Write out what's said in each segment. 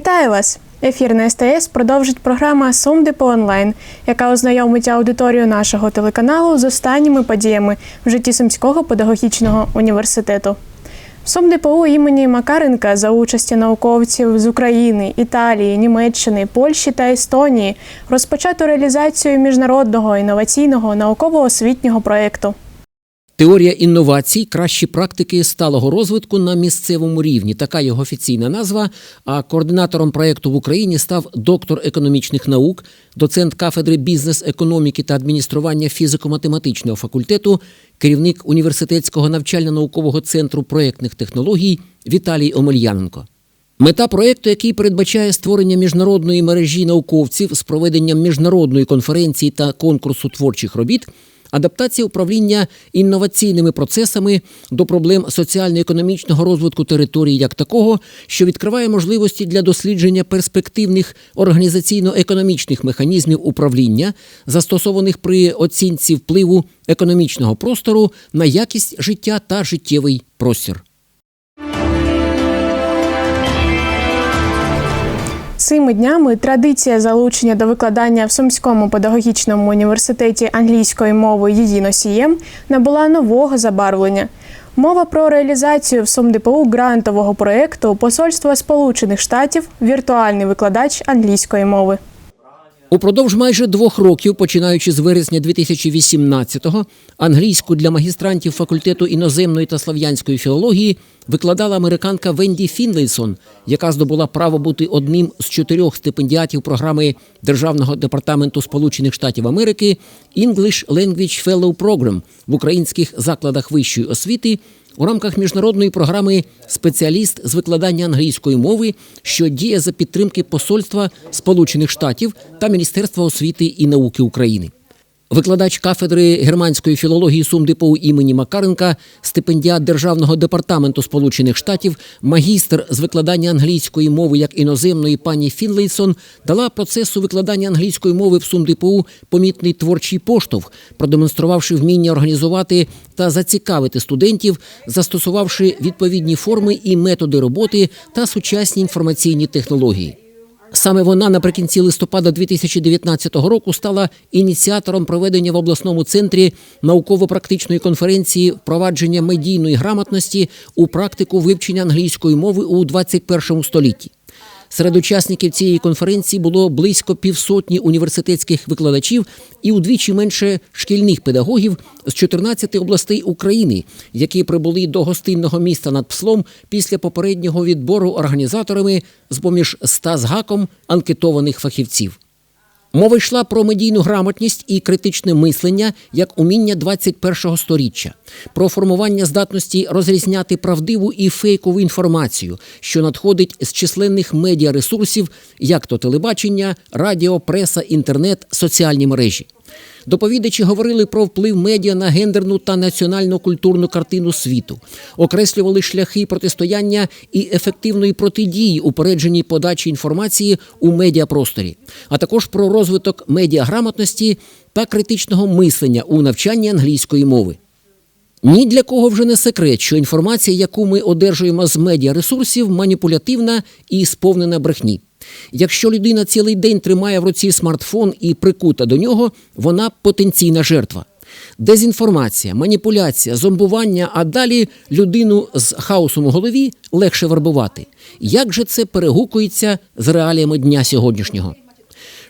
Вітаю вас! Ефір на СТС продовжить програма Сум Депо онлайн, яка ознайомить аудиторію нашого телеканалу з останніми подіями в житті Сумського педагогічного університету. СумДПУ імені Макаренка за участі науковців з України, Італії, Німеччини, Польщі та Естонії розпочато реалізацію міжнародного інноваційного науково-освітнього проєкту. Теорія інновацій, кращі практики сталого розвитку на місцевому рівні. Така його офіційна назва. А координатором проєкту в Україні став доктор економічних наук, доцент кафедри бізнес-економіки та адміністрування фізико-математичного факультету, керівник університетського навчально-наукового центру проєктних технологій Віталій Омельяненко. Мета проєкту, який передбачає створення міжнародної мережі науковців з проведенням міжнародної конференції та конкурсу творчих робіт, адаптація управління інноваційними процесами до проблем соціально-економічного розвитку території як такого, що відкриває можливості для дослідження перспективних організаційно-економічних механізмів управління, застосованих при оцінці впливу економічного простору на якість життя та життєвий простір. Цими днями традиція залучення до викладання в Сумському педагогічному університеті англійської мови її носієм набула нового забарвлення. Мова про реалізацію в СумДПУ грантового проєкту Посольства Сполучених Штатів Віртуальний викладач англійської мови. Упродовж майже двох років, починаючи з вересня 2018-го, англійську для магістрантів факультету іноземної та слав'янської філології викладала американка Венді Фінлейсон, яка здобула право бути одним з чотирьох стипендіатів програми Державного департаменту Сполучених Штатів Америки English Language Fellow Program в українських закладах вищої освіти у рамках міжнародної програми Спеціаліст з викладання англійської мови, що діє за підтримки Посольства Сполучених Штатів та Міністерства освіти і науки України. Викладач кафедри германської філології СумДПУ імені Макаренка, стипендіат Державного департаменту Сполучених Штатів, магістр з викладання англійської мови як іноземної пані Фінлейсон дала процесу викладання англійської мови в СумДПУ помітний творчий поштовх, продемонструвавши вміння організувати та зацікавити студентів, застосувавши відповідні форми і методи роботи та сучасні інформаційні технології. Саме вона наприкінці листопада 2019 року стала ініціатором проведення в обласному центрі науково-практичної конференції впровадження медійної грамотності у практику вивчення англійської мови у 21 столітті. Серед учасників цієї конференції було близько півсотні університетських викладачів і удвічі менше шкільних педагогів з 14 областей України, які прибули до гостинного міста над Пслом після попереднього відбору організаторами з поміж ста з гаком анкетованих фахівців. Мова йшла про медійну грамотність і критичне мислення як уміння 21-го сторіччя, про формування здатності розрізняти правдиву і фейкову інформацію, що надходить з численних медіаресурсів, як то телебачення, радіо, преса, інтернет, соціальні мережі. Доповідачі говорили про вплив медіа на гендерну та національно-культурну картину світу, окреслювали шляхи протистояння і ефективної протидії упередженій подачі інформації у медіапросторі, а також про розвиток медіаграмотності та критичного мислення у навчанні англійської мови. Ні для кого вже не секрет, що інформація, яку ми одержуємо з медіаресурсів, маніпулятивна і сповнена брехні. Якщо людина цілий день тримає в руці смартфон і прикута до нього, вона потенційна жертва. Дезінформація, маніпуляція, зомбування, а далі людину з хаосом у голові легше вербувати. Як же це перегукується з реаліями дня сьогоднішнього?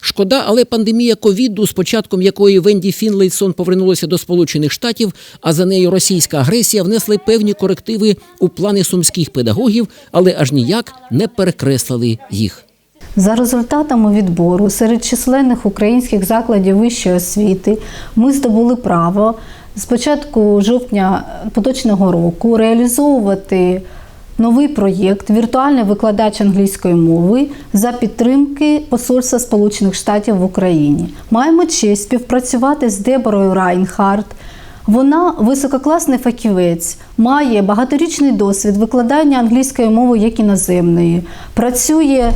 Шкода, але пандемія ковіду, з початком якої Венді Фінлейсон повернулася до Сполучених Штатів, а за нею російська агресія внесли певні корективи у плани сумських педагогів, але аж ніяк не перекреслили їх. За результатами відбору серед численних українських закладів вищої освіти ми здобули право з початку жовтня поточного року реалізовувати новий проєкт Віртуальний викладач англійської мови за підтримки Посольства Сполучених Штатів в Україні. Маємо честь співпрацювати з Деборою Райнхарт. Вона висококласний фахівець, має багаторічний досвід викладання англійської мови як іноземної, працює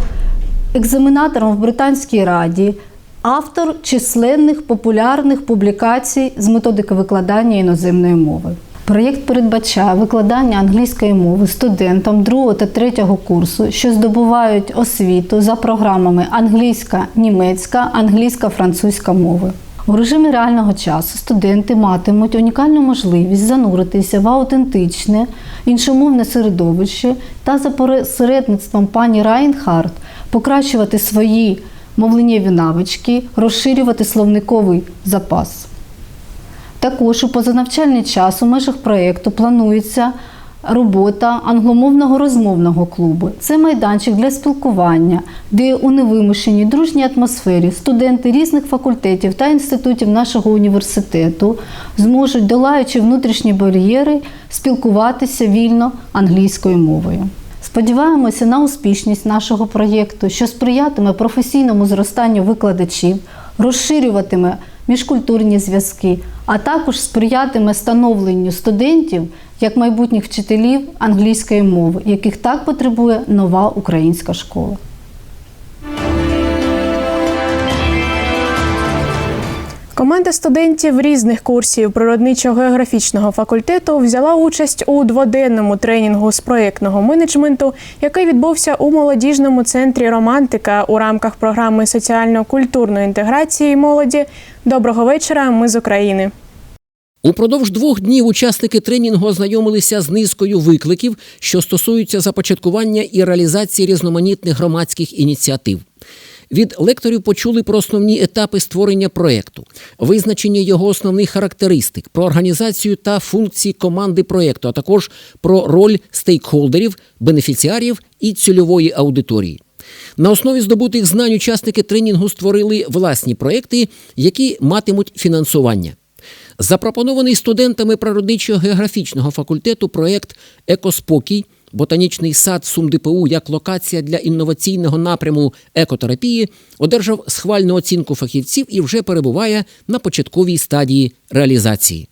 екзаменатором в Британській раді, автор численних популярних публікацій з методики викладання іноземної мови. Проєкт передбачає викладання англійської мови студентам 2 та 3 курсу, що здобувають освіту за програмами англійська, німецька, англійська, французька мови. У режимі реального часу студенти матимуть унікальну можливість зануритися в аутентичне іншомовне середовище та за посередництвом пані Райнхард покращувати свої мовленнєві навички, розширювати словниковий запас. Також у позанавчальний час у межах проєкту планується робота англомовного розмовного клубу. Це майданчик для спілкування, де у невимушеній дружній атмосфері студенти різних факультетів та інститутів нашого університету зможуть, долаючи внутрішні бар'єри, спілкуватися вільно англійською мовою. Сподіваємося на успішність нашого проєкту, що сприятиме професійному зростанню викладачів, розширюватиме міжкультурні зв'язки, а також сприятиме становленню студентів як майбутніх вчителів англійської мови, яких так потребує нова українська школа. Команда студентів різних курсів природничо-географічного факультету взяла участь у дводенному тренінгу з проєктного менеджменту, який відбувся у молодіжному центрі Романтика у рамках програми соціально-культурної інтеграції молоді. Доброго вечора. Ми з України. Упродовж двох днів учасники тренінгу ознайомилися з низкою викликів, що стосуються започаткування і реалізації різноманітних громадських ініціатив. Від лекторів почули про основні етапи створення проєкту, визначення його основних характеристик, про організацію та функції команди проєкту, а також про роль стейкхолдерів, бенефіціарів і цільової аудиторії. На основі здобутих знань учасники тренінгу створили власні проєкти, які матимуть фінансування. Запропонований студентами природничо-географічного факультету проєкт Екоспокій, ботанічний сад СумДПУ як локація для інноваційного напряму екотерапії одержав схвальну оцінку фахівців і вже перебуває на початковій стадії реалізації.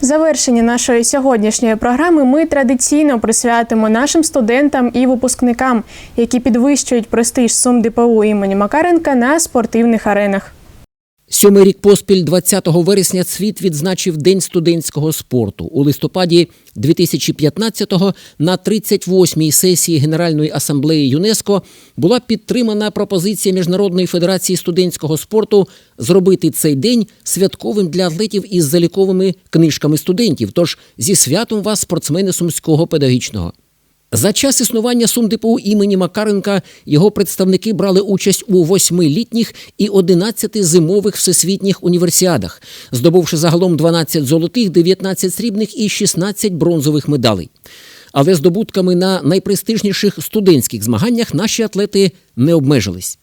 Завершення нашої сьогоднішньої програми ми традиційно присвятимо нашим студентам і випускникам, які підвищують престиж СумДПУ імені Макаренка на спортивних аренах. Сьомий рік поспіль 20 вересня світ відзначив День студентського спорту. У листопаді 2015-го на 38-й сесії Генеральної асамблеї ЮНЕСКО була підтримана пропозиція Міжнародної федерації студентського спорту зробити цей день святковим для атлетів із заліковими книжками студентів. Тож зі святом вас, спортсмени сумського педагогічного. За час існування СумДПУ імені Макаренка його представники брали участь у восьми літніх і 11 зимових всесвітніх універсіадах, здобувши загалом 12 золотих, 19 срібних і 16 бронзових медалей. Але здобутками на найпрестижніших студентських змаганнях наші атлети не обмежились.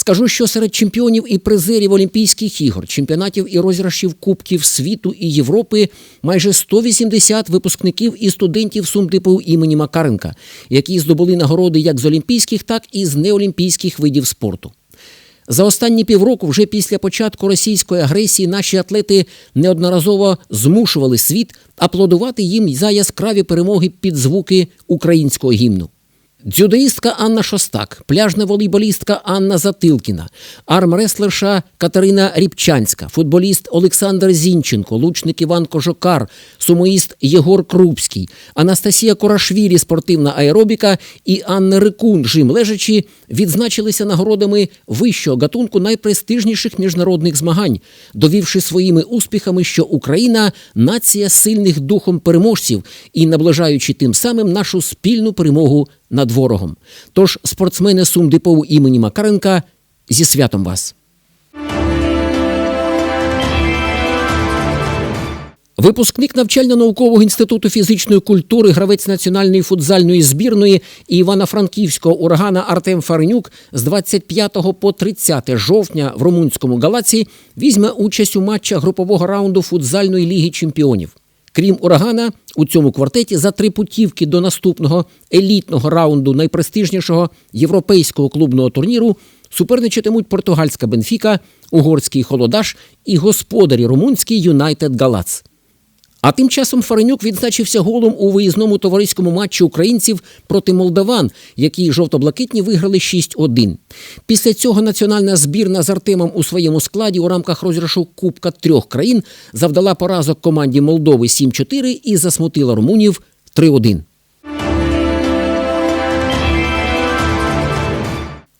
Скажу, що серед чемпіонів і призерів Олімпійських ігор, чемпіонатів і розіграшів Кубків світу і Європи майже 180 випускників і студентів СумДПУ імені Макаренка, які здобули нагороди як з олімпійських, так і з неолімпійських видів спорту. За останні півроку, вже після початку російської агресії, наші атлети неодноразово змушували світ аплодувати їм за яскраві перемоги під звуки українського гімну. Дзюдоїстка Анна Шостак, пляжна волейболістка Анна Затилкіна, армреслерша Катерина Ріпчанська, футболіст Олександр Зінченко, лучник Іван Кожокар, сумоїст Єгор Крупський, Анастасія Корашвілі, спортивна аеробіка і Анна Рикун, жим лежачі, відзначилися нагородами вищого гатунку найпрестижніших міжнародних змагань, довівши своїми успіхами, що Україна нація сильних духом переможців і наближаючи тим самим нашу спільну перемогу над ворогом. Тож спортсмени СумДПУ імені Макаренка зі святом вас. Випускник навчально-наукового інституту фізичної культури, гравець національної футзальної збірної Івано-Франківського урагана Артем Фаренюк з 25 по 30 жовтня в румунському галаці візьме участь у матчах групового раунду футзальної ліги чемпіонів. Крім урагана, у цьому квартеті за три путівки до наступного елітного раунду найпрестижнішого європейського клубного турніру суперничатимуть португальська Бенфіка, угорський Холодаш і господарі румунський Юнайтед Галац. А тим часом Фаренюк відзначився голом у виїзному товариському матчі українців проти молдаван, які жовто-блакитні виграли 6-1. Після цього національна збірна з Артемом у своєму складі у рамках розіграшу Кубка трьох країн завдала поразок команді Молдови 7-4 і засмутила румунів 3-1.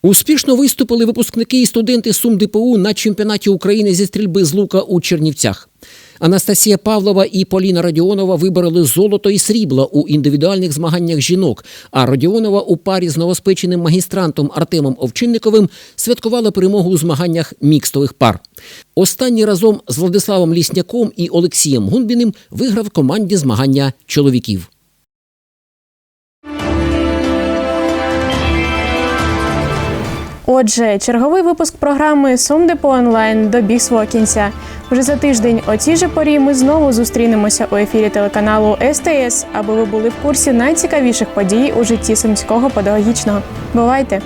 Успішно виступили випускники і студенти СумДПУ на чемпіонаті України зі стрільби з лука у Чернівцях. Анастасія Павлова і Поліна Радіонова вибороли золото і срібло у індивідуальних змаганнях жінок. А Радіонова у парі з новоспеченим магістрантом Артемом Овчинниковим святкувала перемогу у змаганнях мікстових пар. Останній разом з Владиславом Лісняком і Олексієм Гунбіним виграв команді змагання чоловіків. Отже, черговий випуск програми Сумдепо онлайн добіг свого кінця. Вже за тиждень о цій же порі ми знову зустрінемося у ефірі телеканалу СТС, аби ви були в курсі найцікавіших подій у житті сумського педагогічного. Бувайте!